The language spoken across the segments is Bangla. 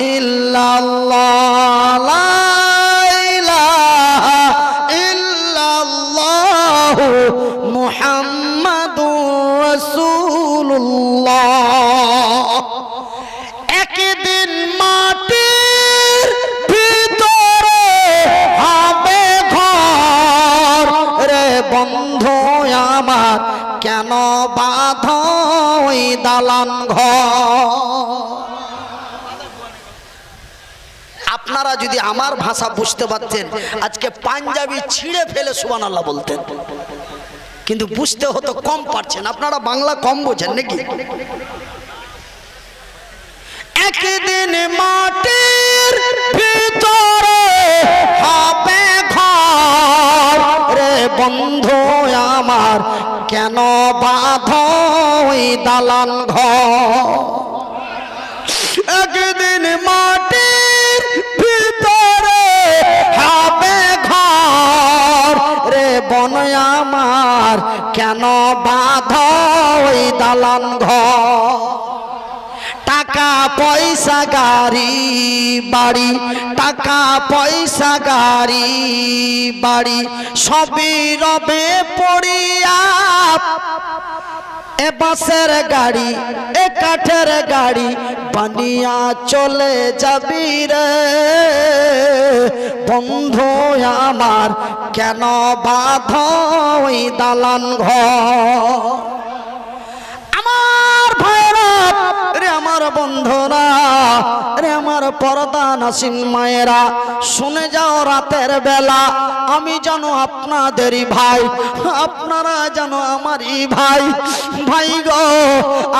ইল্লাল্লাহ। আমার ভাষা বুঝতে পারতেন। আজকে পাঞ্জাবি ছিঁড়ে ফেলে সুবান আল্লাহ বলতেন। কিন্তু বুঝতে হতো কম পারছেন। আপনারা বাংলা কম বোঝেন নাকি? একদিন মাটির ভিতরে হবে ঘর। রে বন্ধু আমার, কেন বাধ দালান ঘর? একদিন মাটির আমার কেন বাধ ওই দালান ঘর? টাকা পয়সা গাড়ি, বাড়ি। টাকা পয়সা গাড়ি, বাড়ি। সবই রবে পড়িয়া এ বাসের গাড়ি, এ কাঠের গাড়ি, বানিয়া চলে যাবি রে। বন্ধু আমার, কেন বাধ দালান ঘর? আমার ভাইরা পর্দা নাসিন মায়েরা, শুনে যাও রাতের বেলা, আমি যেন আপনাদেরই ভাই, আপনারা যেন আমারই ভাই। ভাই গো,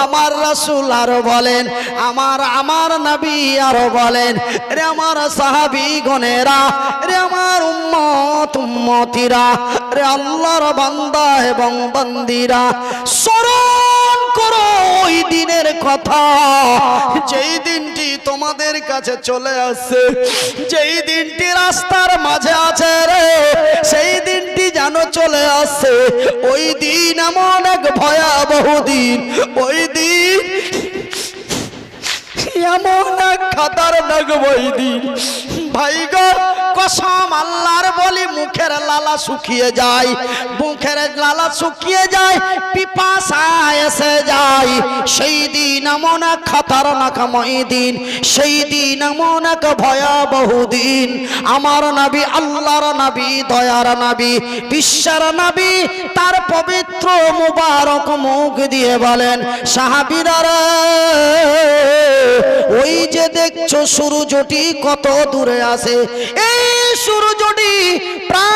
আমার রাসূল আর বলেন, আমার আমার নবী আর বলেন, রে আমার সাহাবি গণেরা, রে আমার উম্মত উম্মতিরা, রে আল্লাহর বান্দা এবং বন্দিরা স্মরণ করো ওই দিনের কথা। যেই দিনটি তোমাদের কাছে চলে আসছে যেই দিনটি রাস্তার মাঝে আছে রে, সেই দিনটি যেন চলে আসছে ওই দিন এমন এক ভয়াবহ দিন, ওই দিন এমন এক খাতার ওই দিন। ভাই গো, কসম আল্লাহর বলি মুখের লালা শুকিয়ে যায়, মুখের লালা শুকিয়ে যায় পিপাসা এসে যায়। সেই দিন এমন এক খাতার নাকাময় দিন সেই দিন এমন এক ভয়াবহ দিন। আমার নাবি, আল্লাহর নাবি, দয়ার নাবি, বিশ্বের নাবি, তার পবিত্র মুবারক মুখ দিয়ে বলেন, সাহাবিরা ওই যে দেখছ সূর্যটি কত দূরে আছে? এই সূর্যটি প্রায়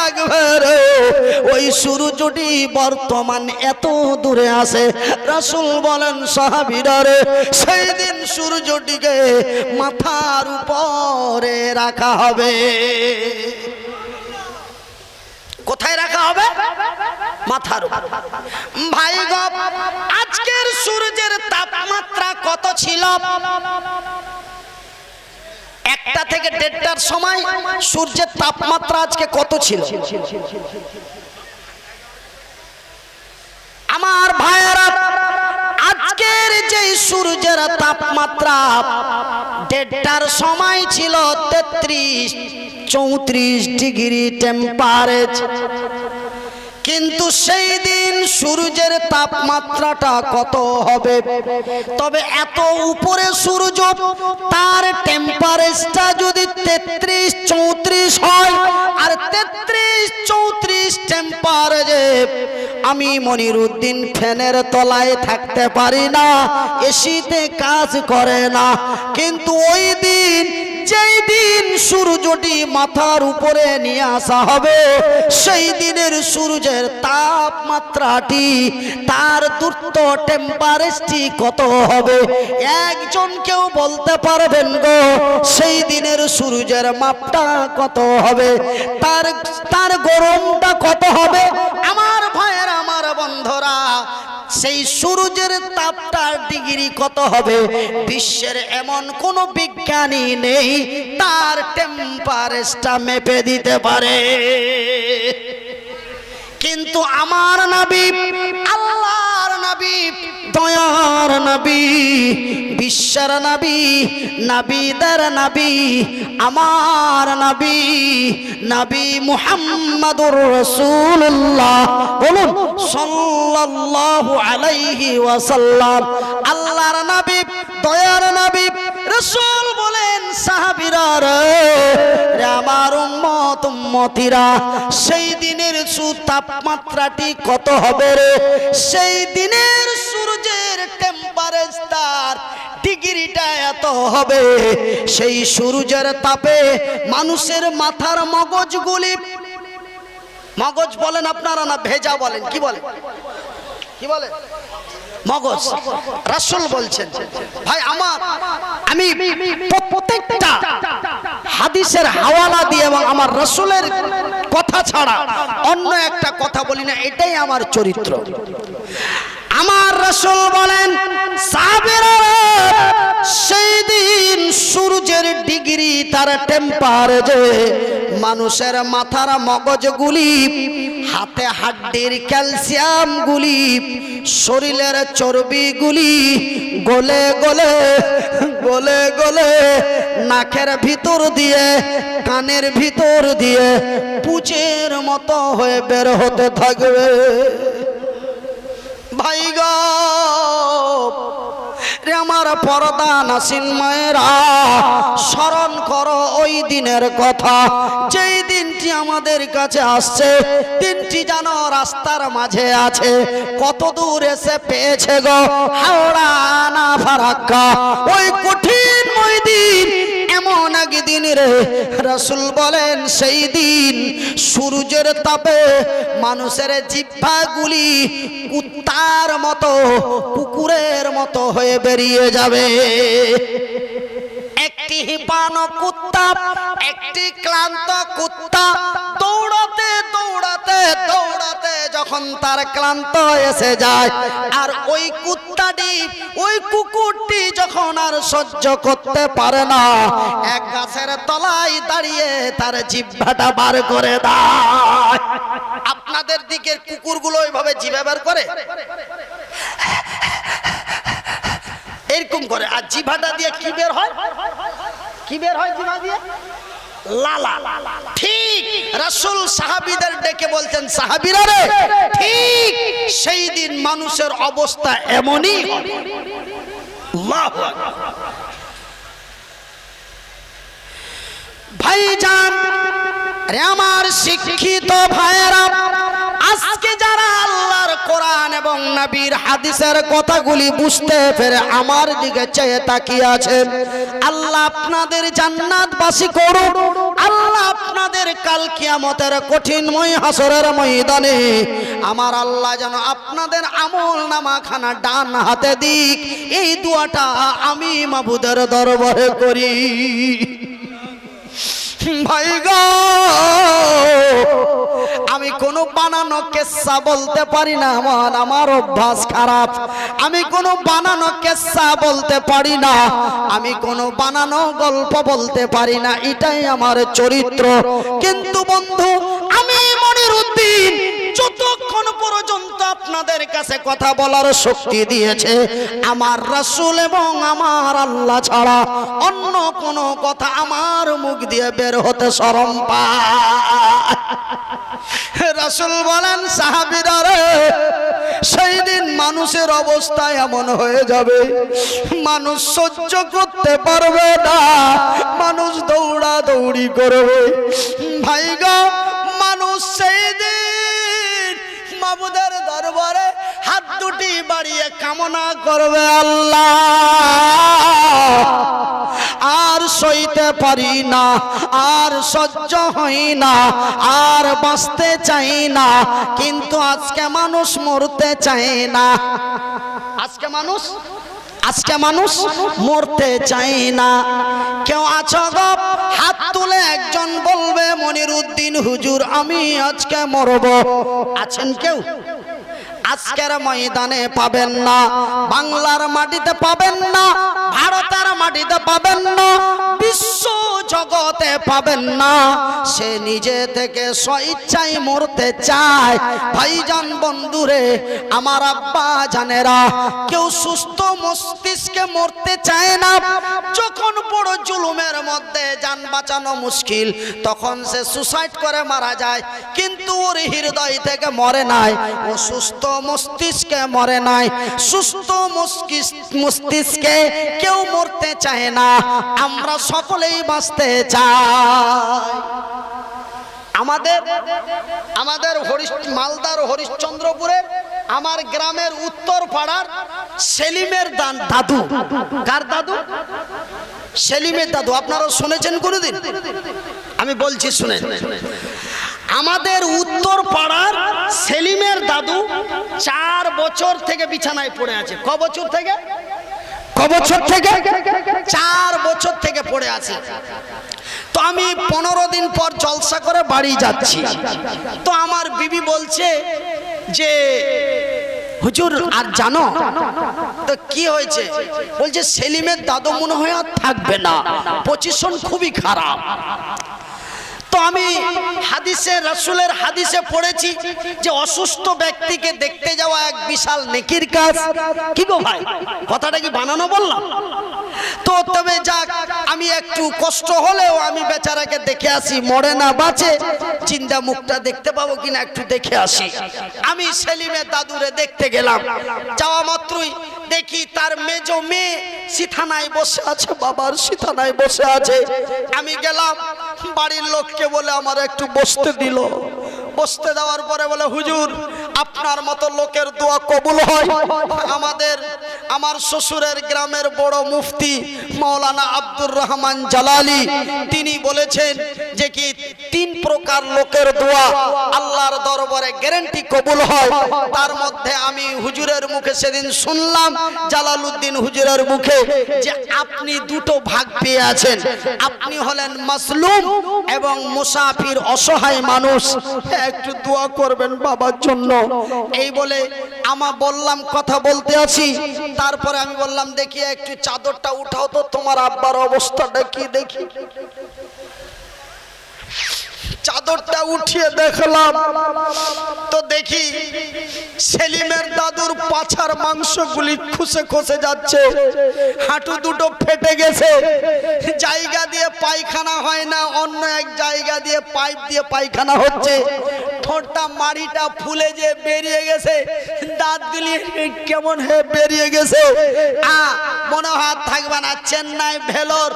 রাখবে রে। ওই সূর্যটি বর্তমান এত দূরে আছে। রাসূল বলেন, সাহাবীরা রে, সেই দিন সূর্যটিকে মাথার উপরে রাখা হবে। কোথায় রাখা হবে? মাথার উপর। ভাই আজকের সূর্যের তাপমাত্রা কত ছিল? একটা থেকে দেড়টার সময় সূর্যের তাপমাত্রা আজকে কত ছিল? আমার ভাইয়েরা, আজকের যে সূর্যের তাপমাত্রা দেড়টার সময় ছিল তেত্রিশ, চৌত্রিশ ডিগ্রি টেম্পারেচার কিন্তু সেই দিন সূর্যের তাপমাত্রাটা কত হবে? তবে এত উপরে সূর্য, তার টেম্পারেচার যদি তেত্রিশ, চৌত্রিশ হয়, আর তেত্রিশ, চৌত্রিশ টেম্পারেচার আমি মনিরুদ্দিন ফ্যানের তলায় থাকতে পারি না, এসিতে কাজ করে না। কিন্তু ওই দিন, যেই দিন সূর্যটি মাথার উপরে নিয়ে আসা হবে, সেই দিনের সূর্যের তাপমাত্রাটি, তার দ্রুত টেম্পারেচারটি কত হবে, একজন কেউ বলতে পারবেন গো, সেই দিনের সূর্যের মাপটা কত হবে, তার তার গরমটা কত হবে? আমার ভাইয়ের আমার বন্ধরা, সেই সূর্যের তাপটার ডিগ্রি কত হবে? বিশ্বের এমন কোন বিজ্ঞানী নেই, তার টেম্পারেচারটা মেপে দিতে পারে। কিন্তু আমার নবী নবী দয়ার নবী, বিশ্বের নবী, নবীদের নবী, আমার নবী নবী মুহাম্মাদুর রসুল্লাহ বলুন, সাল্লাল্লাহু আলাইহি ওয়াসাল্লাম, আল্লাহর নবী, দয়ার নবী রাসূল বলেন, সাহাবীরা রে রে আমার উম্মত, উম্মতিরা, সেই দিনের সু তাপমাত্রাটি কত হবে রে? সেই দিনের সূর্যের টেম্পারেচার ডিগ্রিটা এত হবে। সেই সূর্যের তাপে মানুষের মাথার মগজগুলি মগজ বলেন আপনারা না, ভেজা বলেন, কি বলেন? কি বলে মগজ। রাসুল বলছেন, ভাই, আমার আমি প্রত্যেকটা হাদিসের হাওয়ালা দিয়ে এবং আমার রসুলের কথা ছাড়া অন্য একটা কথা বলি না, এটাই আমার চরিত্র। আমার রসুল বলেন, সাহাবীরা সেই দিন সূর্যের ডিগ্রি তার টেম্পারেচার মানুষের মাথার মগজগুলি হাতে হাড্ডির ক্যালসিয়াম গুলি, শরীরের চর্বিগুলি গলে গলে গলে গলে নাকের ভিতর দিয়ে, কানের ভিতর দিয়ে পুচের মতো হয়ে বের হতে থাকবে। ভাই গো রে আমার পরদা নাসিন মায়েরা, স্মরণ করো ওই দিনের কথা। যেই দিনটি আমাদের কাছে আসছে, দিনটি যেন রাস্তার মাঝে আছে। কত দূর এসে পেয়েছে গো হাওড়া না ফারাক্কা। ওই কঠিন ওই দিন এমন একদিন রে? রসুল বলেন, সেই দিন সূর্যের তাপে মানুষের জিহ্বাগুলি কুত্তার মতো কুকুরের মতো হয়ে বেরিয়ে যাবে। হিপানো কুত্তা, একটি ক্লান্ত কুত্তা। দৌড়াতে দৌড়াতে দৌড়াতে যখন তার ক্লান্ত এসে যায়, আর ওই কুত্তাটি, ওই কুকুরটি যখন আর সহ্য করতে পারে না, এক গাছের তলায় দাঁড়িয়ে তার জিহ্বাটা বার করে দেয়। আপনাদের দিকের কুকুরগুলো ওইভাবে জিভে বার করে? এরকম করে। আর জিভাটা দিয়ে কি বের হয়? কি বের হয় জিভা দিয়ে? লালা ঠিক। রাসূল সাহাবীদের ডেকে বলতেন সাহাবীরা রে ঠিক সেই দিন মানুষের অবস্থা এমনই হবে। আল্লাহু আকবার। ভাইজান রে আমার শিক্ষিত ভাইয়েরা আজকে যারা আল্লাহর কোরআন এবং নবীর হাদিসের কথাগুলি বুঝতে পেরে আমার দিকে চেয়ে তাকিয়ে আছেন আল্লাহ আপনাদের জান্নাতবাসী করুন আল্লাহ আপনাদের কাল কিয়ামতের কঠিনময় হাসরের ময়দানে আমার আল্লাহ যেন আপনাদের আমল নামা খানা ডান হাতে দিক। এই দুয়াটা আমি মাবুদের দরবারে করি। ভাই গো আমি কোনো বানানো কেসা বলতে পারি না, আমার আমার অভ্যাস খারাপ। আমি কোনো বানানো কেসা বলতে পারি না, আমি কোনো বানানো গল্প বলতে পারি না, এটাই আমার চরিত্র। কিন্তু বন্ধু, আমি যতক্ষণ পর্যন্ত আপনাদের কাছে কথা বলার শক্তি দিয়েছে। আমার রাসূল এবং আমার আল্লাহ ছাড়া অন্য কোনো কথা আমার মুখ দিয়ে বের হতে শরম পায়। রাসূল বলেন, সাহাবীরা রে, সেই দিন মানুষের অবস্থা এমন হয়ে যাবে। মানুষ সহ্য করতে পারবে না। মানুষ দৌড়া দৌড়ি করবে। ভাই গো মানুষ সেই দিন মাবুদের দরবারে হাত দুটি বাড়িয়ে কামনা করবে আল্লাহ। আর সইতে পারি না, আর সহ্য হই না, আর বাঁচতে চাই না, কিন্তু আজকে মানুষ মরতে চায় না। আজকে মানুষ আজকে মানুষ মরতে চাই না। কেউ আছো গো হাত তুলে একজন বলবে মনির উদ্দিন হুজুর আমি আজকে মরব। আছেন কেউ? আজকের ময়দানে পাবেন না, বাংলার মাটিতে পাবেন না, ভারতের মাটিতে পাবেন না, বিশ্ব জগতে পাবেন না। সে নিজে থেকে স্বইচ্ছায় মরতে চায়। ভাইজান বন্ধুরে, আমার আব্বা জানেরা, কেউ সুস্থ মস্তিষ্কে মরতে চায় না। যখন বড় জুলুমের মধ্যে যান বাঁচানো মুশকিল, তখন সে সুসাইড করে মারা যায়। কিন্তু ওর হৃদয় থেকে মরে নাই। ও সুস্থ মস্তিষ্কে মরে নাই। সুস্থ মস্তিষ্ক- কেউ মরতে চায় না। আমরা সকলেই বাঁচতে চাই। আমাদের আমাদের হরিশ মালদার হরিশ্চন্দ্রপুরে আমার গ্রামের উত্তর পাড়ার সেলিমের দান দাদু। কার দাদু? সেলিমের দাদু। আপনারা শুনেছেন কোনোদিন? আমি বলছি শুনে আমাদের উত্তর পাড়ার সেলিমের দাদু চার বছর থেকে বিছানায় পড়ে আছে। ক বছর থেকে? ক বছর থেকে? চার বছর থেকে পড়ে আছে। তো আমি পনেরো দিন পর জলসা করে বাড়ি যাচ্ছি। তো আমার বিবি বলছে যে হুজুর আর জানো তো কি হয়েছে? বলছে সেলিমের দাদু মনে হয় আর থাকবে না। পজিশন খুবই খারাপ। আমি হাদিসে, রাসূলের হাদিসে পড়েছি যে অসুস্থ ব্যক্তিকে দেখতে যাওয়া এক বিশাল নেকির কাজ। কি গো ভাই? কথাটা কি বানানো বললাম? তো তবে যাক, আমি একটু কষ্ট হলেও আমি বেচারাকে দেখে আসি, মরে না বাঁচে। চিন্তা মুখটা দেখতে পাবো কিনা একটু দেখে আসি। আমি সেলিমের দাদুরে দেখতে গেলাম। যাওয়া মাত্রই দেখি তার মেজ মেয়ে সিথানায় বসে আছে, বাবার সিথানায় বসে আছে। আমি গেলাম বাড়ির লোককে বলে আমার একটু বসতে দিল। বসতে দেওয়ার পরে বলে, হুজুর, আপনার মতো লোকের দোয়া কবুল হয়। আমাদের, আমার শ্বশুরের গ্রামের বড় মুফতি মাওলানা আব্দুর রহমান জালালি, তিনি বলেছেন যে কি তিন প্রকার লোকের দোয়া আল্লাহর দরবারে গ্যারান্টি কবুল হয়। তার মধ্যে আমি হুজুরের মুখে সেদিন শুনলাম জালালউদ্দিন হুজুরের মুখে যে আপনি দুটো ভাগ পেয়ে আছেন। আপনি হলেন মাসলুম এবং মুসাফির অসহায় মানুষ। একটু দোয়া করবেন বাবার জন্য। এই বলে আমা বললাম কথা বলতে আছি। তারপরে আমি বললাম, দেখি একটু চাদরটা উঠাও তো, তোমার আব্বার অবস্থাটা কি দেখি? চাদরটা উঠিয়ে দেখলাম। তো দেখি সেলিমের দাদুর পাছার মাংসগুলি খুসে খসে যাচ্ছে। হাঁটু দুটো ফেটে গেছে। জায়গা দিয়ে পায়খানা হয় না, অন্য এক জায়গা দিয়ে পাইপ দিয়ে পায়খানা হচ্ছে। ঠোঁটটা, মাড়িটা ফুলে যে বেরিয়ে গেছে। দাঁতগুলি কেমন হয়ে বেরিয়ে গেছে। আ, মনে হয় থাকবে না, চেন্নাই ভেলোর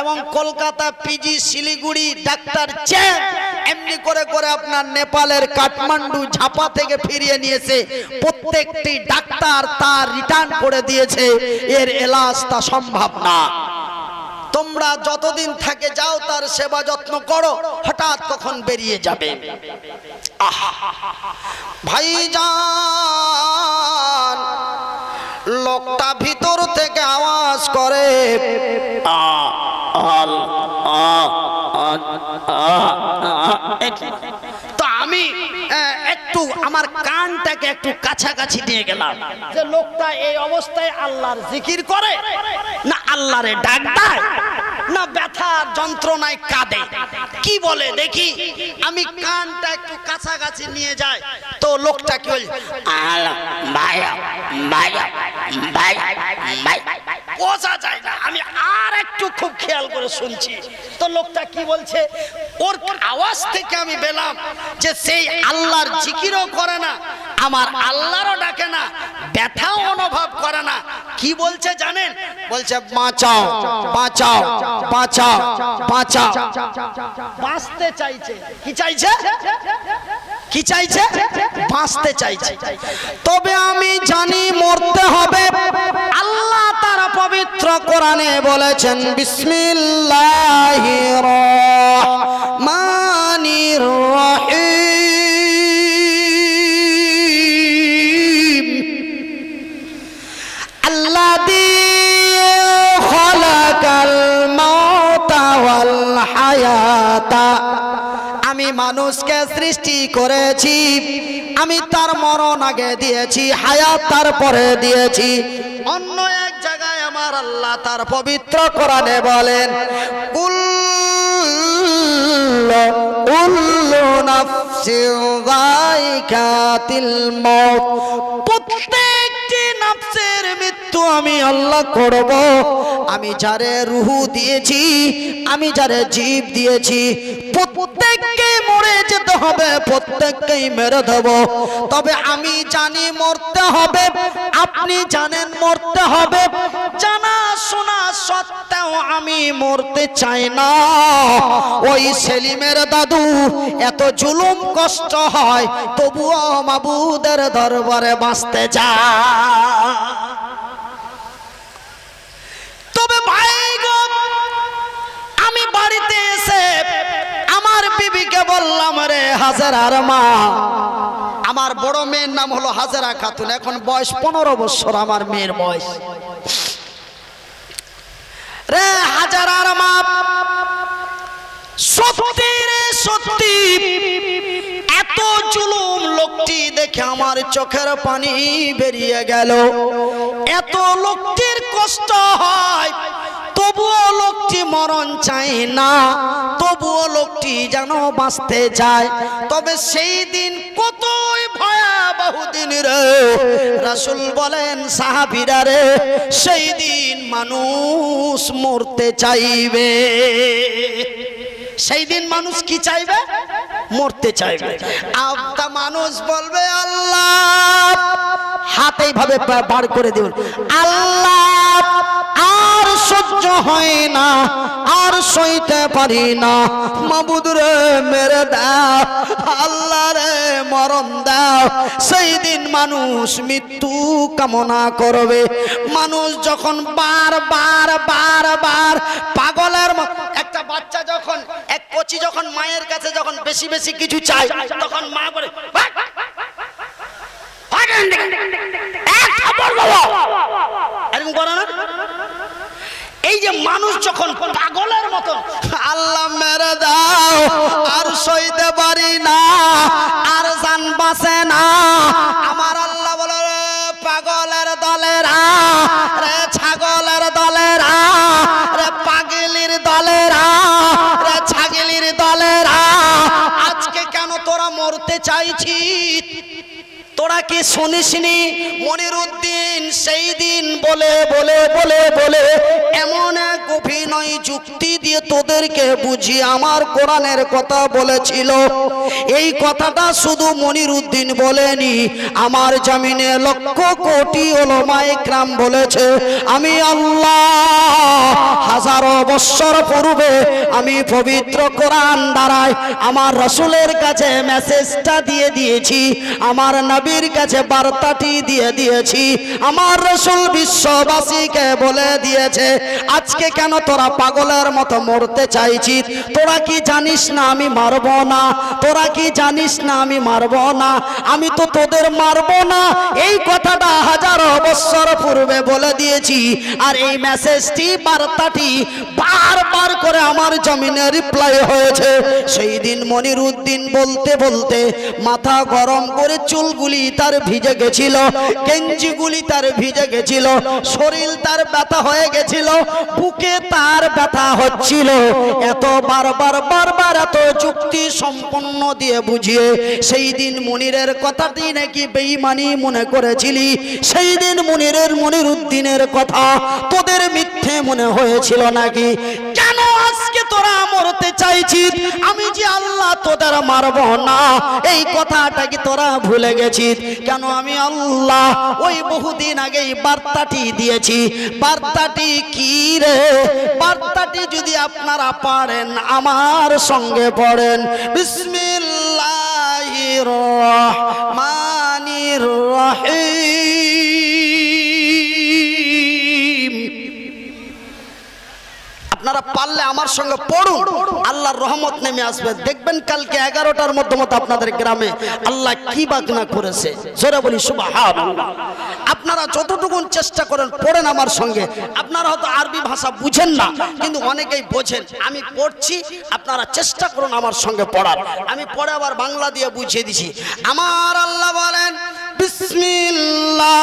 এবং কলকাতা পিজি শিলিগুড়ি ডাক্তার চ্যান এমনি করে করে আপনার নেপালের কাঠমান্ডু ঝাপা থেকে ফিরিয়ে নিয়েছে। প্রত্যেকটি ডাক্তার তার রিটার্ন করে দিয়েছে। এর এলাজ তা সম্ভব না। তোমরা যতদিন থাকে যাও তার সেবা যত্ন করো হঠাৎ কখন বেরিয়ে যাবে। আহা! ভাইজান লোকটা ভিতর থেকে আওয়াজ করে আল আ আ, আ, আ, তো আমি একটু আমার কানটাকে একটু কাছাকাছি নিয়ে গেলাম। যে লোকটা এই অবস্থায় আল্লাহর জিকির করে, না আল্লাহরে ডাক না ব্যথা যন্ত্রণায় কাঁদে। কি বলে দেখি, আমি কানটা একটু কাছাকাছি নিয়ে যাই, তো লোকটা কি বলে আল্লাহ ভাইয়া ভাইয়া ভাই ভাই বোঝা যায় না। আমি আর একটু খুব খেয়াল করে শুনছি। তো লোকটা কি বলছে? ওর আওয়াজ থেকে আমি পেলাম যে সেই আল্লাহর জিকিরও করে না, আমার আল্লাহরও ডাকে না, ব্যথাও অনুভব করে না। কি বলছে জানেন? বলছে, বাঁচাও বাঁচাও বাঁচাও বাঁচাও। বাঁচতে চাইছে। কি চাইছে? কি চাইছে? বাঁচতে চাইছে। তবে আমি জানি মরতে হবে। আল্লাহ তার পবিত্র কোরআনে বলেছেন, বিসমিল্লাহ মানির আমি মানুষকে সৃষ্টি করেছি। আমি তার মরণ আগে দিয়েছি, হায়াত তারপরে দিয়েছি। অন্য এক জায়গায় আমার আল্লাহ তার পবিত্র কোরআনে বলেন প্রত্যেকটি নাফসের মৃত্যু আমি আল্লাহ করব। আমি যারে রুহু দিয়েছি, আমি যারে জীব দিয়েছি, প্রত্যেককে মরে যেতে হবে, প্রত্যেককেই মেরে দেব। তবে আমি জানি মরতে হবে, আপনি জানেন মরতে হবে। জানা শোনা সত্ত্বেও আমি মরতে চাই না। ওই সেলিমের দাদু, এত জুলুম কষ্ট হয়, তবুও মাবুদের দরবারে বাঁচতে চায়। বিবিকে বললাম রে হাজারার মা। আমার বড় মেয়ের নাম হলো হাজারা খাতুন। এখন বয়স পনেরো বছর আমার মেয়ের বয়স। রে হাজারার মা, সত্যি রে সত্যি। এত জুলুম লোকটি দেখে আমার চোখের পানি বেরিয়ে গেল। এত লোকটির কষ্ট হয়, তবুও লোকটি মরণ চায় না, তবুও লোকটি যেন বাঁচতে চায়। তবে সেই দিন কতই ভয়াবহ দিন রে, রাসুল বলেন, সাহাবিরা রে, সেই দিন মানুষ মরতে চাইবে। সেই দিন মানুষ কি চাইবে? মরতে চাইবে। আত্মা মানুষ বলবে আল্লাহ! হাত এইভাবে বার করে দেবেন। আল্লাহ! সহ্য হয় না আর সইতে পারি না মাবুদ রে মেরে দাও আল্লাহ রে মরণ দাও সেই দিন মানুষ মৃত্যু কামনা করবে মানুষ যখন বার বার বার বার পাগলের একটা বাচ্চা যখন এক কচি যখন মায়ের কাছে যখন বেশি বেশি কিছু চায় তখন মা বলে "ভাগ, ভাগ, ভাগ এখান থেকে। এক এরকম করে না এই যে মানুষ যখন পাগলের মতো, আল্লাহ মেরে দাও, আর সইতে পারি না, আর জান বাসে না। আমার আল্লাহ বলে পাগলের দলেরা, রে ছাগলের দলেরা, রে পাগলির দলেরা, রে ছাগলির দলেরা, আজকে কেন তোরা মরতে চাইছিস? তোরা কি শুনিসনি? মনির উদ্দিন সেই দিন বলে বলে বলে বলে, এমন এক অভিনয় যুক্তি দিয়ে তোদেরকে বুঝি আমার কোরআনের কথা বলেছিল। এই কথাটা শুধু মনির উদ্দিন বলেনি, আমার জামিনে লক্ষ কোটি ওলমায়ে ক্রাম বলেছে, আমি আল্লাহ হাজারো বৎসর পূর্বে আমি পবিত্র কোরআন দ্বারায় আমার রসুলের কাছে মেসেজটা দিয়ে দিয়েছি। আমার নবীর কাছে বার্তাটি দিয়ে দিয়েছি। আমার রসুল বিশ্ববাসীকে বলে দিয়েছে, আজকে কেন তোরা পাগলের মতো মরতে চাইছিস? তোরা কি জানিস না আমি মারব না? তোরা কি জানিস না আমি মারব না? আমি তো তোদের মারব না। এই কথাটা হাজারো বছর পূর্বে বলে দিয়েছি। আর এই মেসেজটি, বার্তাটি বারবার করে আমার জমিনে রিপ্লাই হয়েছে। সেই দিন মনির উদ্দিন বলতে বলতে মাথা গরম করে চুলগুলি তার ভিজে গেছিল গেঞ্জিগুলি তার ভিজে গেছিল, শরীর তার ব্যথা হয়ে গেছিল, বুকে তার ব্যথা হচ্ছিল। এত বারবার বারবার এত যুক্তি সম্পন্ন দিয়ে বুঝিয়ে সেই দিন মনিরের কথাটি নাকি বেঈমানি মনে করেছিলি? সেই দিন মনিরের মনির উদ্দিনের কথা তোদের মিথ্যে মনে হয়েছিল নাকি? কেন আজকে তোরা তোদের মারব না। এই কথাটা কি তোরা ভুলে গেছিস? কেন আমি আল্লাহ ওই বহুদিন আগে বার্তাটি দিয়েছি। বার্তাটি কি রে? বার্তাটি যদি আপনারা পারেন, আমার সঙ্গে পড়েন। বিসমিল্লাহির রহমানির রহিম। আপনারা পারলে আমার সঙ্গে পড়ুন। আল্লাহর রহমত নেমে আসবে। দেখবেন কালকে এগারোটার মধ্যে মতো আপনাদের গ্রামে আল্লাহ কি বাগনা করেছে। জোরে বলি সুবাহ আপনারা যতটুকুন চেষ্টা করেন, পড়েন আমার সঙ্গে। আপনারা হয়তো আরবি ভাষা বুঝেন না, কিন্তু অনেকেই বোঝেন। আমি পড়ছি, আপনারা চেষ্টা করুন আমার সঙ্গে পড়ার। আমি পরে আবার বাংলা দিয়ে বুঝিয়ে দিছি। আমার আল্লাহ বলেন, বিসমিল্লাহির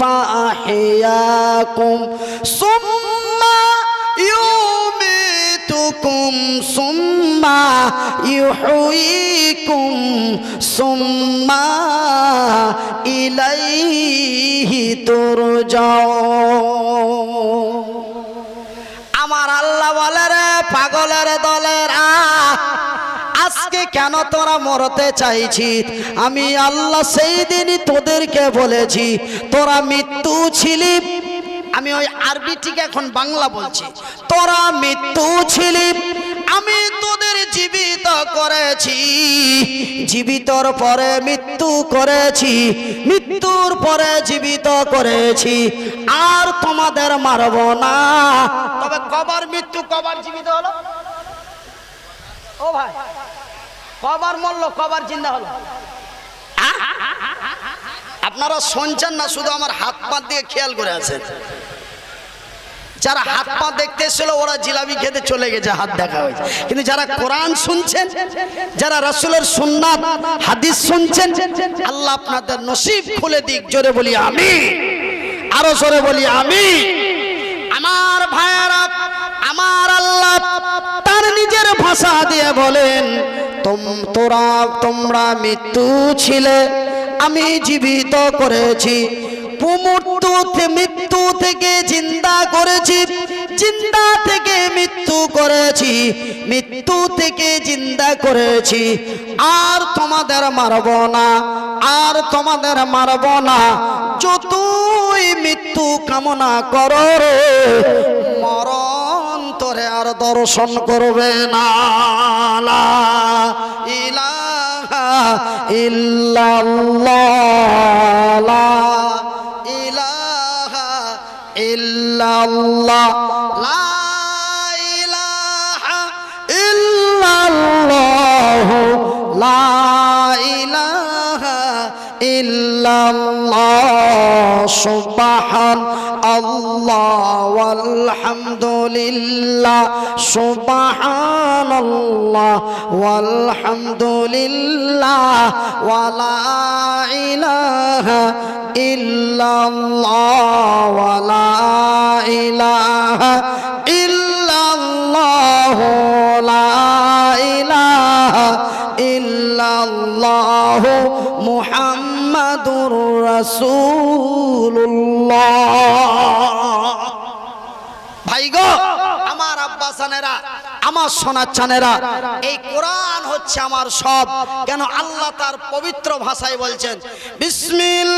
فأحياكم ثم يميتكم ثم يحييكم ثم إليه ترجعون আমার আল্লাহ বলে রে পাগলের দলের আ আজকে কেন তোরা মরতে চাইছি আমি আল্লাহ সেই দিনই তোদেরকে বলেছি, তোরা মৃত্যু ছিলি। আমি ওই আরবি আরবিটিকে এখন বাংলা বলছি। তোরা মৃত্যু ছিলি, আমি তোদের জীবিত করেছি। জীবিতর পরে মৃত্যু করেছি, মৃত্যুর পরে জীবিত করেছি। আর তোমাদের মারব না। তবে কবার মৃত্যু, কবার জীবিত হলো? ও ভাই। কবার মরলো, কবার জিন্দা হলো। আপনারা শুনছেন না, শুধু আমার হাত পা দিয়ে খেয়াল করে আছেন। যারা হাত পা দেখতে এসেছিল, ওরা জিলাপি খেতে চলে গেছে, হাত দেখা হয়েছে। কিন্তু যারা কোরআন শুনছেন, যারা রাসূলের সুন্নাত, হাদিস শুনছেন, আল্লাহ আপনাদের নসিব খুলে দিক, জোরে বলি আমি আরও জোরে বলি আমি আমার ভাইয়ারা, আমার আল্লাহ তার নিজের ভাষা দিয়ে বলেন তোরা তোমরা মৃত্যু ছিলে। আমি জীবিত করেছি। মৃত্যু মৃত্যু থেকে চিন্তা করেছি। চিন্তা থেকে মৃত্যু করেছি। মৃত্যু থেকে চিন্তা করেছি। আর তোমাদের মারব না। আর তোমাদের মারব না। যতই মৃত্যু কামনা করো মরণ আর দর্শন করবে না। ইলাহা ইল্লাল্লাহ। ইল্লাল্লাহ। লা ইলাহা ইল্লাল্লাহ। সুবহান আল্লাহ আলহামদুলিল্লাহ সুবহানাল্লাহ ওয়ালহামদুলিল্লাহ ওয়ালা ইলাহা ইল্লাল্লাহ ওয়ালা ইলাহা ইল্লাল্লাহ লা ইলাহা ইল্লাল্লাহ মুহাম্মাদুর রাসূলুল্লাহ। ভাই গো, আমার আব্বাসানেরা আমার সোনার চানেরা এই কোরআন হচ্ছে আমার সব। কেন আল্লাহ তার পবিত্র ভাষায় বলছেন, বিসমিল্লাহির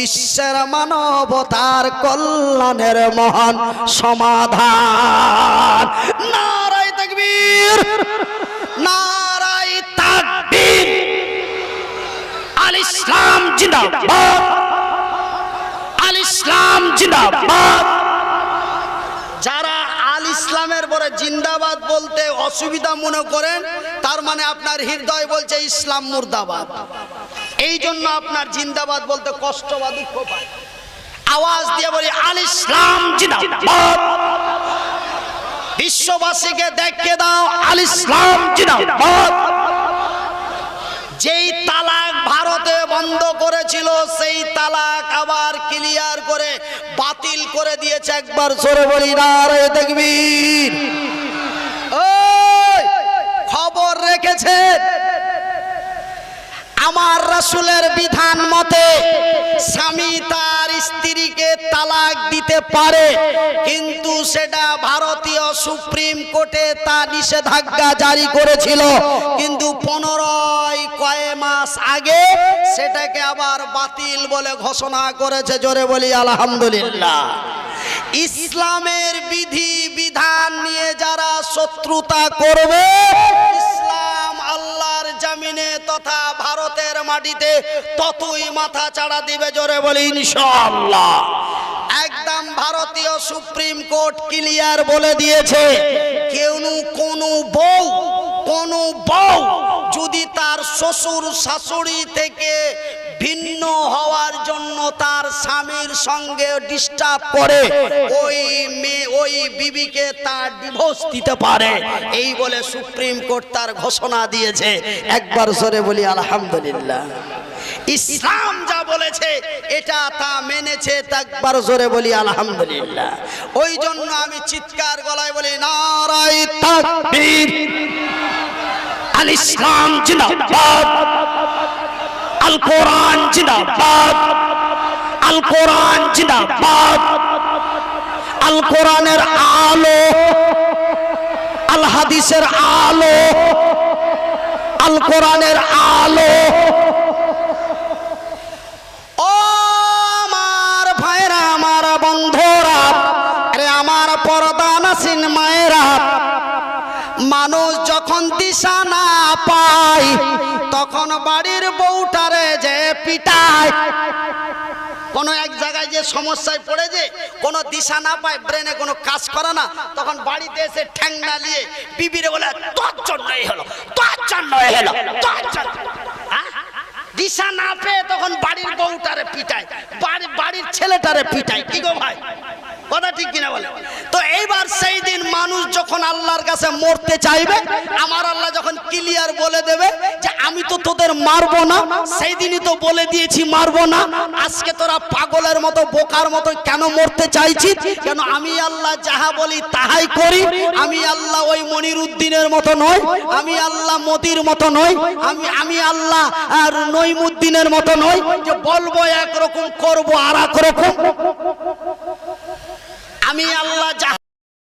বিশ্বের মানবতার কল্যাণের মহান সমাধান। নারায় তাকবীর। নারায় তাকবীর। আল ইসলাম জিন্দাবাদ। আল ইসলাম জিন্দাবাদ। যারা আল ইসলামের পরে জিন্দাবাদ বলতে অসুবিধা মনে করেন, তার মানে আপনার হৃদয় বলছে ইসলাম মুর্দাবাদ। এই জন্য আপনার জিন্দাবাদ বলতে কষ্ট বা দুঃখ পায়। আওয়াজ দিয়ে বলি, আল ইসলাম জিন্দাবাদ। বিশ্ববাসীকে দেখে দাও, আল ইসলাম জিন্দাবাদ। যেই তালাক ভারতে বন্ধ করেছিল, সেই তালাক আবার ক্লিয়ার করে, বাতিল করে দিয়েছে একবার জোরে বলি না ওই খবর রেখেছেন। আমার রাসূলের বিধান মতে স্বামী তার স্ত্রীকে তালাক দিতে পারে, কিন্তু সেটা ভারতীয় সুপ্রিম কোর্টে তা নিষেধাজ্ঞা জারি করেছিল। কিন্তু পনেরোই কয় মাস আগে সেটাকে আবার বাতিল বলে ঘোষণা করেছে, জোরে বলি, আলহামদুলিল্লাহ। ইসলামের বিধি বিধান নিয়ে যারা শত্রুতা করবে, ইসলাম জামিনে তথা ভারতের মাটিতে ততই মাথা চাড়া দিবে জোরে বলি ইনশাআল্লাহ। একদম ভারতীয় সুপ্রিম কোর্ট ক্লিয়ার বলে দিয়েছে কেউ কোন বউ কোন বউ যদি তার শ্বশুর শাশুড়ি থেকে ভিন্ন হওয়ার জন্য তার স্বামীর সঙ্গে ডিস্টার্ব করে। ওই মেয়ে, ওই বিবিকে তার ডিভোর্স দিতে পারে। এই বলে সুপ্রিম কোর্ট তার ঘোষণা দিয়েছে। একবার সরে বলি, আলহামদুলিল্লাহ। ইসলাম যা বলেছে, এটা তা মেনেছে একবার জোরে বলি, আলহামদুলিল্লাহ। ওই জন্য আমি চিৎকার গলায় বলি নারাই তাকবীর। আল ইসলাম জিন্দাবাদ। আল কোরআন জিন্দাবাদ। আল কোরআন জিন্দাবাদ আল কোরআনের আলো আল হাদিসের আলো। আল কোরআনের আলো আমার ভাইরা, আমার বন্ধুরা আমার মানুষ যখন দিশা না পায় তখন বাড়ির বউটারে যে পিটায়, কোন এক জায়গায় যে সমস্যায় পড়ে যে, কোনো দিশা না পায়, ব্রেনে কোনো কাজ করে না, তখন বাড়িতে এসে ঠ্যাংনা নিয়ে বিবিরে বলে, তোর জন্যই হলো, তোর জন্যই হলো, তোর জন্য? দিশা না পেয়ে তখন বাড়ির বউটারে পিটায়, বাড়ি বাড়ির ছেলেটারে পিটায় কি গো ভাই কথা ঠিক কিনা বলে? তো এইবার সেই দিন মানুষ যখন আল্লাহর কাছে মরতে চাইবে, আমার আল্লাহ যখন ক্লিয়ার বলে দেবে যে আমি তো তোদের মারবো না, সেই দিনই তো বলে দিয়েছি মারবো না, আজকে তোরা পাগলের মতো, বোকার মতো কেন মরতে চাইছিস কেন আমি আল্লাহ যাহা বলি তাহাই করি, আমি আল্লাহ ওই মনির উদ্দিনের মতো নয় আমি আল্লাহ মোদির মতো নয় আমি আমি আল্লাহ, আর নইমুদ্দিনের মতো নয় যে বলব একরকম, করব আর এক রকম। আমি আল্লাহ